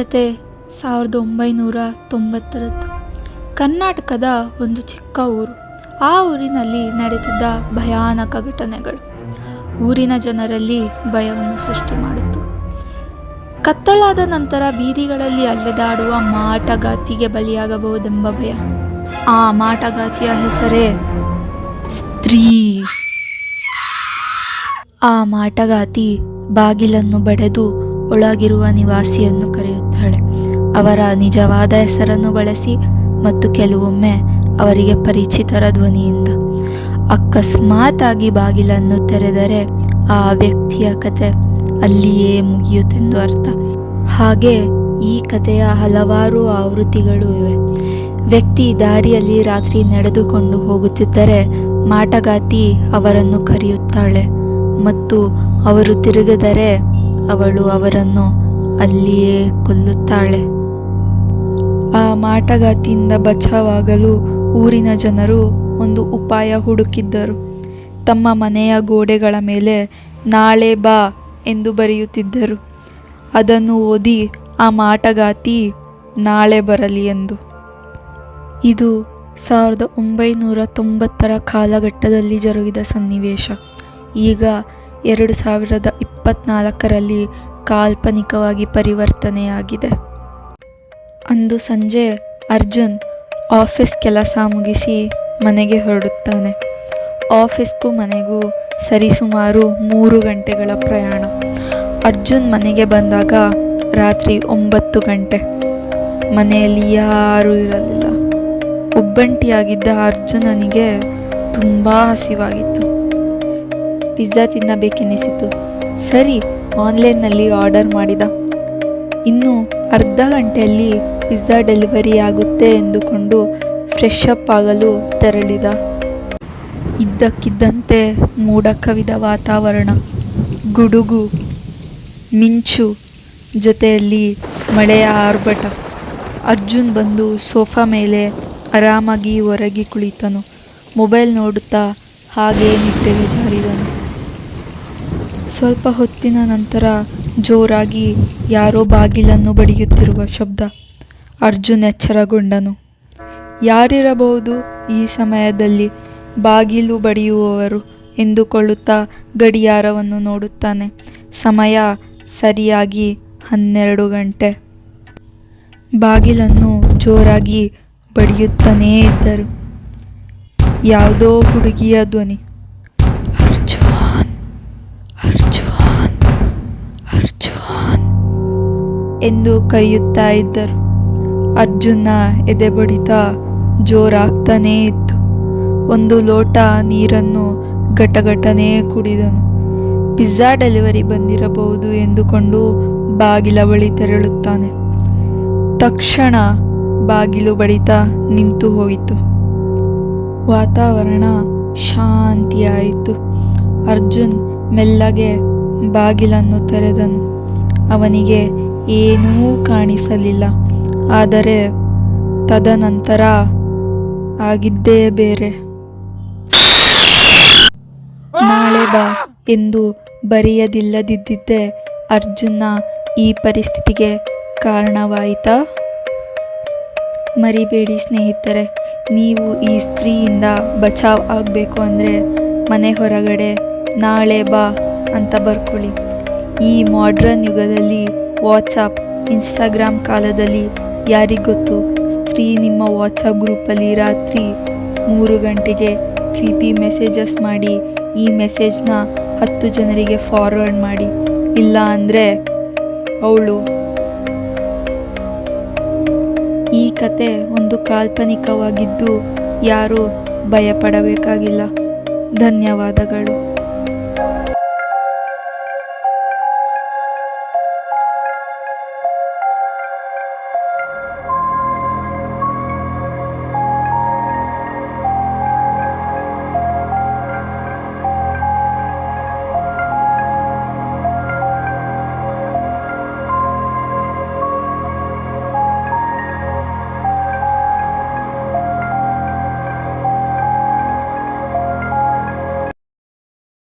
ಕತೆ ಸಾವಿರದ ಒಂಬೈನೂರ ತೊಂಬತ್ತರದ್ದು. ಕರ್ನಾಟಕದ ಒಂದು ಚಿಕ್ಕ ಊರು. ಆ ಊರಿನಲ್ಲಿ ನಡೆದಿದ್ದ ಭಯಾನಕ ಘಟನೆಗಳು. ಊರಿನ ಜನರಲ್ಲಿ ಭಯವನ್ನು ಸೃಷ್ಟಿ ಮಾಡಿತು ಕತ್ತಲಾದ ನಂತರ ಬೀದಿಗಳಲ್ಲಿ ಅಲೆದಾಡುವ ಮಾಟಗಾತಿಗೆ ಬಲಿಯಾಗಬಹುದೆಂಬ ಭಯ. ಆ ಮಾಟಗಾತಿಯ ಹೆಸರೇ ಸ್ತ್ರೀ. ಆ ಮಾಟಗಾತಿ ಬಾಗಿಲನ್ನು ಬಡೆದು ಒಳಗಿರುವ ನಿವಾಸಿಯನ್ನು ಕರೆಯುತ್ತಾಳೆ ಅವರ ನಿಜವಾದ ಹೆಸರನ್ನು ಬಳಸಿ ಮತ್ತು ಕೆಲವೊಮ್ಮೆ ಅವರಿಗೆ ಪರಿಚಿತರ ಧ್ವನಿಯಿಂದ ಅಕಸ್ಮಾತ್ತಾಗಿ ಬಾಗಿಲನ್ನು ತೆರೆದರೆ ಆ ವ್ಯಕ್ತಿಯ ಕತೆ ಅಲ್ಲಿಯೇ ಮುಗಿಯುತ್ತೆಂದು ಅರ್ಥ. ಹಾಗೆ ಈ ಕಥೆಯ ಹಲವಾರು ಆವೃತ್ತಿಗಳು ಇವೆ. ವ್ಯಕ್ತಿ ದಾರಿಯಲ್ಲಿ ರಾತ್ರಿ ನಡೆದುಕೊಂಡು ಹೋಗುತ್ತಿದ್ದರೆ ಮಾಟಗಾತಿ ಅವರನ್ನು ಕರೆಯುತ್ತಾಳೆ ಮತ್ತು ಅವರು ತಿರುಗಿದರೆ ಅವಳು ಅವರನ್ನು ಅಲ್ಲಿಯೇ ಕೊಲ್ಲುತ್ತಾಳೆ. ಆ ಮಾಟಗಾತಿಯಿಂದ ಬಚಾವಾಗಲು ಊರಿನ ಜನರು ಒಂದು ಉಪಾಯ ಹುಡುಕಿದ್ದರು. ತಮ್ಮ ಮನೆಯ ಗೋಡೆಗಳ ಮೇಲೆ ನಾಳೆ ಬಾ ಎಂದು ಬರೆಯುತ್ತಿದ್ದರು. ಅದನ್ನು ಓದಿ ಆ ಮಾಟಗಾತಿ ನಾಳೆ ಬರಲಿ ಎಂದು. ಇದು ಸಾವಿರದ ಒಂಬೈನೂರ ತೊಂಬತ್ತರ ಕಾಲಘಟ್ಟದಲ್ಲಿ ಜರುಗಿದ ಸನ್ನಿವೇಶ. ಈಗ ಎರಡು ಸಾವಿರದ ಇಪ್ಪತ್ತ್ನಾಲ್ಕರಲ್ಲಿ ಕಾಲ್ಪನಿಕವಾಗಿ ಪರಿವರ್ತನೆಯಾಗಿದೆ. ಅಂದು ಸಂಜೆ ಅರ್ಜುನ್ ಆಫೀಸ್ ಕೆಲಸ ಮುಗಿಸಿ ಮನೆಗೆ ಹೊರಡುತ್ತಾನೆ. ಆಫೀಸ್ಗೂ ಮನೆಗೂ ಸರಿಸುಮಾರು ಮೂರು ಗಂಟೆಗಳ ಪ್ರಯಾಣ. ಅರ್ಜುನ್ ಮನೆಗೆ ಬಂದಾಗ ರಾತ್ರಿ ಒಂಬತ್ತು ಗಂಟೆ. ಮನೆಯಲ್ಲಿ ಯಾರೂ ಇರಲಿಲ್ಲ. ಒಬ್ಬಂಟಿಯಾಗಿದ್ದ ಅರ್ಜುನನಿಗೆ ತುಂಬ ಹಸಿವಾಗಿತ್ತು. ಪಿಜ್ಜಾ ತಿನ್ನಬೇಕೆನಿಸಿತು. ಸರಿ, ಆನ್ಲೈನ್ನಲ್ಲಿ ಆರ್ಡರ್ ಮಾಡಿದ. ಇನ್ನು ಅರ್ಧ ಗಂಟೆಯಲ್ಲಿ ಪಿಜ್ಜಾ ಡೆಲಿವರಿ ಆಗುತ್ತೆ ಎಂದುಕೊಂಡು ಫ್ರೆಶ್ ಅಪ್ ಆಗಲು ತೆರಳಿದ. ಇದ್ದಕ್ಕಿದ್ದಂತೆ ಮೋಡ ಕವಿದ ವಾತಾವರಣ, ಗುಡುಗು, ಮಿಂಚು ಜೊತೆಯಲ್ಲಿ ಮಳೆಯ ಆರ್ಭಟ. ಅರ್ಜುನ್ ಬಂದು ಸೋಫಾ ಮೇಲೆ ಆರಾಮಾಗಿ ಹೊರಗೆ ಕುಳಿತನು. ಮೊಬೈಲ್ ನೋಡುತ್ತಾ ಹಾಗೇ ನಿದ್ರೆಗೆ ಜಾರಿದನು. ಸ್ವಲ್ಪ ಹೊತ್ತಿನ ನಂತರ ಜೋರಾಗಿ ಯಾರೋ ಬಾಗಿಲನ್ನು ಬಡಿಯುತ್ತಿರುವ ಶಬ್ದ ಅರ್ಜುನ್ ಎಚ್ಚರಗೊಂಡನು. ಯಾರಿರಬಹುದು ಈ ಸಮಯದಲ್ಲಿ ಬಾಗಿಲು ಬಡಿಯುವವರು ಎಂದುಕೊಳ್ಳುತ್ತಾ ಗಡಿಯಾರವನ್ನು ನೋಡುತ್ತಾನೆ. ಸಮಯ ಸರಿಯಾಗಿ ಹನ್ನೆರಡು ಗಂಟೆ. ಬಾಗಿಲನ್ನು ಜೋರಾಗಿ ಬಡಿಯುತ್ತಲೇ ಇದ್ದರು. ಯಾವುದೋ ಹುಡುಗಿಯ ಧ್ವನಿ. ಎಂದು ಕರೆಯುತ್ತಾ ಇದ್ದರು. ಅರ್ಜುನ ಎದೆ ಬಡಿತ ಜೋರಾಗ್ತಾನೇ ಇತ್ತು. ಒಂದು ಲೋಟ ನೀರನ್ನು ಘಟಘಟನೆ ಕುಡಿದನು. ಪಿಜ್ಜಾ ಡೆಲಿವರಿ ಬಂದಿರಬಹುದು ಎಂದುಕೊಂಡು ಬಾಗಿಲ ಬಳಿ ತೆರಳುತ್ತಾನೆ. ತಕ್ಷಣ ಬಾಗಿಲು ಬಡಿತ ನಿಂತು ಹೋಯಿತು. ವಾತಾವರಣ ಶಾಂತಿಯಾಯಿತು. ಅರ್ಜುನ್ ಮೆಲ್ಲಗೆ ಬಾಗಿಲನ್ನು ತೆರೆದನು. ಅವನಿಗೆ ಏನೂ ಕಾಣಿಸಲಿಲ್ಲ. ಆದರೆ ತದನಂತರ ಆಗಿದ್ದೇ ಬೇರೆ. ನಾಳೆ ಬಾ ಎಂದು ಬರೆಯದಿಲ್ಲದಿದ್ದಿದ್ದೇ ಅರ್ಜುನ ಈ ಪರಿಸ್ಥಿತಿಗೆ ಕಾರಣವಾಯಿತಾ? ಮರಿಬೇಡಿ ಸ್ನೇಹಿತರೆ, ನೀವು ಈ ಸ್ತ್ರೀಯಿಂದ ಬಚಾವ್ ಆಗಬೇಕು ಅಂದರೆ ಮನೆ ಹೊರಗಡೆ ನಾಳೆ ಬಾ ಅಂತ ಬರ್ಕೊಳ್ಳಿ. ಈ ಮಾಡ್ರನ್ ಯುಗದಲ್ಲಿ ವಾಟ್ಸಪ್, ಇನ್ಸ್ಟಾಗ್ರಾಮ್ ಕಾಲದಲ್ಲಿ ಯಾರಿಗೊತ್ತು ಸ್ತ್ರೀ ನಿಮ್ಮ ವಾಟ್ಸಪ್ ಗ್ರೂಪಲ್ಲಿ ರಾತ್ರಿ ಮೂರು ಗಂಟೆಗೆ ಕ್ರೀಪಿ ಮೆಸೇಜಸ್ ಮಾಡಿ, ಈ ಮೆಸೇಜ್ನ ಹತ್ತು ಜನರಿಗೆ ಫಾರ್ವರ್ಡ್ ಮಾಡಿ. ಇಲ್ಲ ಅಂದರೆ ಅವಳು ಈ ಕತೆ ಒಂದು ಕಾಲ್ಪನಿಕವಾಗಿದ್ದು ಯಾರೂ ಭಯಪಡಬೇಕಾಗಿಲ್ಲ. ಧನ್ಯವಾದಗಳು.